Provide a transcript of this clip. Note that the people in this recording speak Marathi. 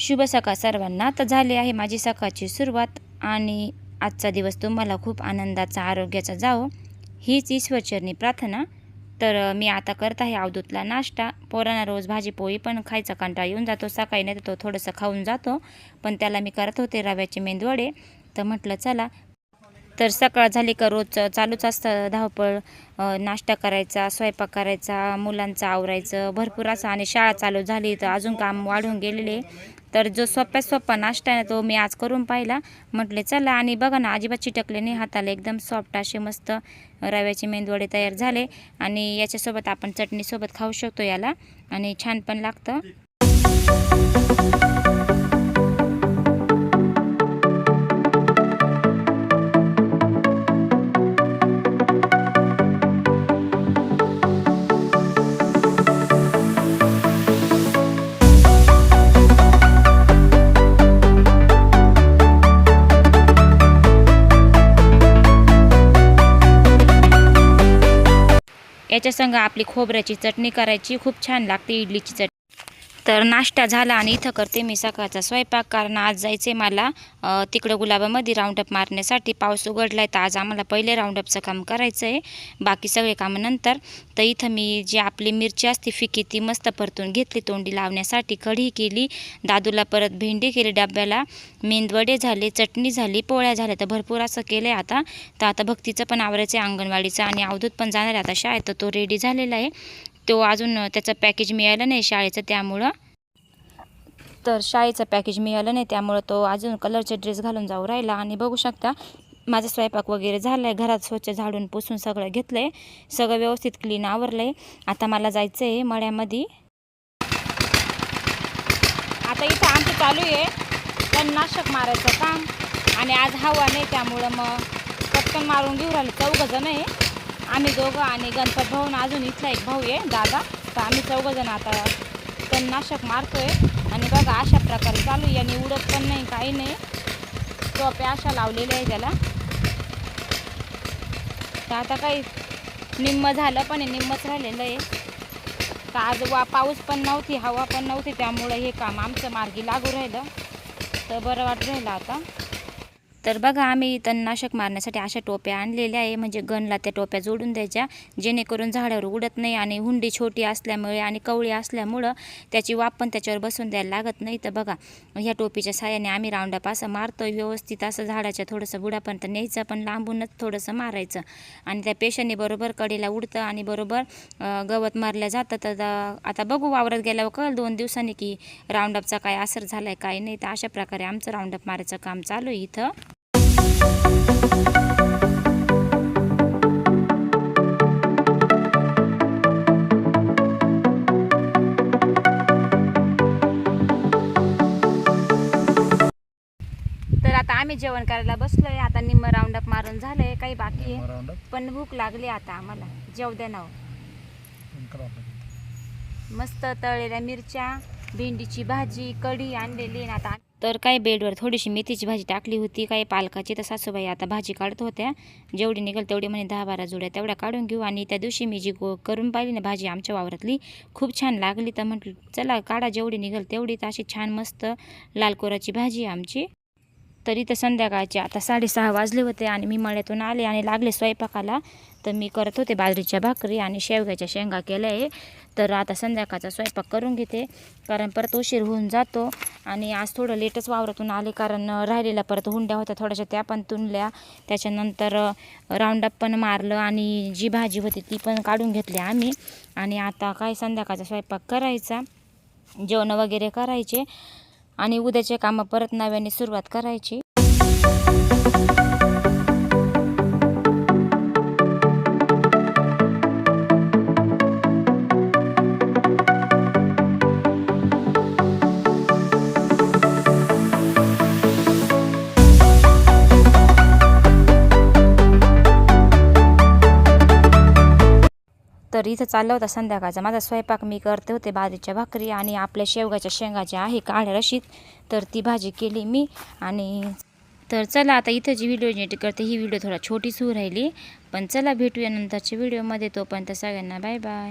शुभ सकाळ सर्वांना. तर झाली आहे माझी सकाळची सुरुवात आणि आजचा दिवस तुम्हाला खूप आनंदाचा आरोग्याचा जावो. हीच ईश्वरचरणी प्रार्थना. तर मी आता करत आहे अवधूतला नाश्ता. पोरांना रोज भाजी पोळी पण खायचा कंटाळा येऊन जातो. सकाळी नाही तर तो थोडंसं खाऊन जातो. पण त्याला मी करत होते रव्याचे मेंदवडे. तर म्हटलं चला तर सकाळ झाली का रोज चालूच असतं धावपळ नाश्ता करायचा स्वयंपाक करायचा मुलांचं आवरायचं भरपूर असं आणि शाळा चालू झाली तर अजून काम वाढून गेलेले. तर जो सोप्या सोपा नाश्ता आहे ना तो मी आज करून पाहिला. म्हटले चला आणि बघा ना अजिबात चिटकले नाही हाताला एकदम सॉफ्ट असे मस्त रव्याचे मेंदवडे तयार झाले आणि याच्यासोबत आपण चटणीसोबत खाऊ शकतो याला आणि छान पण लागतं. याच्या संग आपली खोबऱ्याची चटणी करायची. खूप छान लागते इडलीची चटणी. तर नाश्ता झाला आणि इथं करते मी सकाळचा स्वयंपाक. कारण आज जायचे मला तिकडं गुलाबामध्ये राऊंडअप मारण्यासाठी. पाऊस उघडला आहे तर आज आम्हाला पहिले राऊंडअपचं काम करायचं आहे बाकी सगळे कामं नंतर. तर इथं मी जी आपली मिरची असते फिकी ती मस्त परतून घेतली तोंडी लावण्यासाठी कढी केली. दादूला परत भेंडी केली डब्याला. मेंदवडे झाले चटणी झाली पोळ्या झाल्या तर भरपूर असं केलं आहे आता. तर आता भक्तीचं पण आवरायचं आहे अंगणवाडीचं आणि अवधूत पण जाणार आहे. आता शाळेत तर तो रेडी झालेला आहे. तो अजून त्याचं पॅकेज मिळालं नाही शाळेचं त्यामुळं. तर शाळेचं पॅकेज मिळालं नाही त्यामुळं तो अजून कलरचे ड्रेस घालून जाऊ राहिला. आणि बघू शकता माझा स्वयंपाक वगैरे झाला आहे घरात स्वच्छ झाडून पुसून सगळं घेतलं आहे सगळं व्यवस्थित क्लीन आवरलं आहे आता मला जायचं आहे मळ्यामध्ये. आता इथं आमचं चालू आहे. तणनाशक मारायचं काम. आणि आज हवा नाही त्यामुळं मग पटकन मारून घेऊ राहिले. चौघं जण आहे. आम्ही दोघं आणि गणपत भाऊ अजून इथला एक भाऊ आहे दादा. तर आम्ही चौघं जण आता तणनाशक मारतोय. आणि बघा अशा प्रकारे चालू आहे. आणि उडत पण नाही काही नाही. टोप्या अशा लावलेल्या आहे त्याला. तर आता काही निम्म झालं पण निम्मच राहिलेलं आहे. तर आज वा पाऊस पण नव्हती हवा पण नव्हती. त्यामुळं हे काम आमचं मार्गी लागू राहिलं. तर बरं वाटत राहिलं आता. तर बघा आम्ही तणनाशक मारण्यासाठी अशा टोप्या आणलेल्या आहे. म्हणजे गणला त्या टोप्या जोडून द्यायच्या जेणेकरून झाडावर उडत नाही आणि हुंडी छोटी असल्यामुळे आणि कवळी असल्यामुळं त्याची वाप पण त्याच्यावर बसून द्यायला लागत नाही. तर बघा ह्या टोपीच्या साह्याने आम्ही राऊंडअप असं मारतो व्यवस्थित. असं झाडाच्या थोडंसं बुडापर्यंत न्यायचं पण लांबूनच थोडंसं मारायचं. आणि त्या पेशाने बरोबर कडेला उडतं आणि बरोबर गवत मारलं जातं. तर आता बघू वावरत गेल्यावर कळ दोन दिवसांनी की राऊंडअपचा काय असर झाला आहे काय नाही. तर अशा प्रकारे आमचं राऊंडअप मारायचं काम चालू आहे इथं. आम्ही जेवण करायला बसलोय. आता निम्म राऊंडअप मारून झालंय काही बाकी आहे. राऊंड पण भूक लागली आता आम्हाला. जेव द्या ना हो. मस्त तळलेल्या मिरच्या भेंडीची भाजी कढी आणलेली ना आता तर काही बेडवर थोडीशी मेथीची भाजी टाकली होती. काही पालकाची तर सासूबाई आता भाजी काढत होत्या. जेवढी निघेल तेवढी म्हणे दहा बारा जुड्या तेवढ्या काढून घेऊ. आणि त्या दिवशी मी जी गो करून पाहिली ना भाजी आमच्या वावरातली खूप छान लागली. तर म्हटलं चला काढा जेवढी निघेल तेवढी तर अशी छान मस्त लाल कोराची भाजी आहे आमची. तरी तर संध्याकाळचे. आता साडेसहा वाजले होते आणि मी मळ्यातून आले आणि लागले स्वयंपाकाला. तर मी करत होते बाजरीच्या भाकरी आणि शेवग्याच्या शेंगा केल्या आहे तर आता संध्याकाळचा स्वयंपाक करून घेते. कारण परत उशीर होऊन जातो आणि आज थोडं लेटच वावरातून आले कारण राहिलेल्या परत हुंड्या होत्या थोड्याशा त्या पण तुनल्या त्याच्यानंतर राऊंडअप पण मारलं आणि जी भाजी होती ती पण काढून घेतली आम्ही. आणि आता काय संध्याकाळचा स्वयंपाक करायचा. जेवण वगैरे करायचे. आणि उद्याचे कामं परत नव्याने सुरुवात करायची. तर इथं चाललं होता संध्याकाळचा. माझा स्वयंपाक मी करते होते बाजरीच्या भाकरी आणि आपल्या शेवगाच्या शेंगा ज्या आहे काळ्या रशीत तर ती भाजी केली मी आणि तर चला आता इथं जी व्हिडिओ एडिट करते ही व्हिडिओ थोडा छोटीच होऊ राहिली. पण चला भेटूया नंतरच्या व्हिडिओमध्ये. तोपर्यंत सगळ्यांना बाय बाय.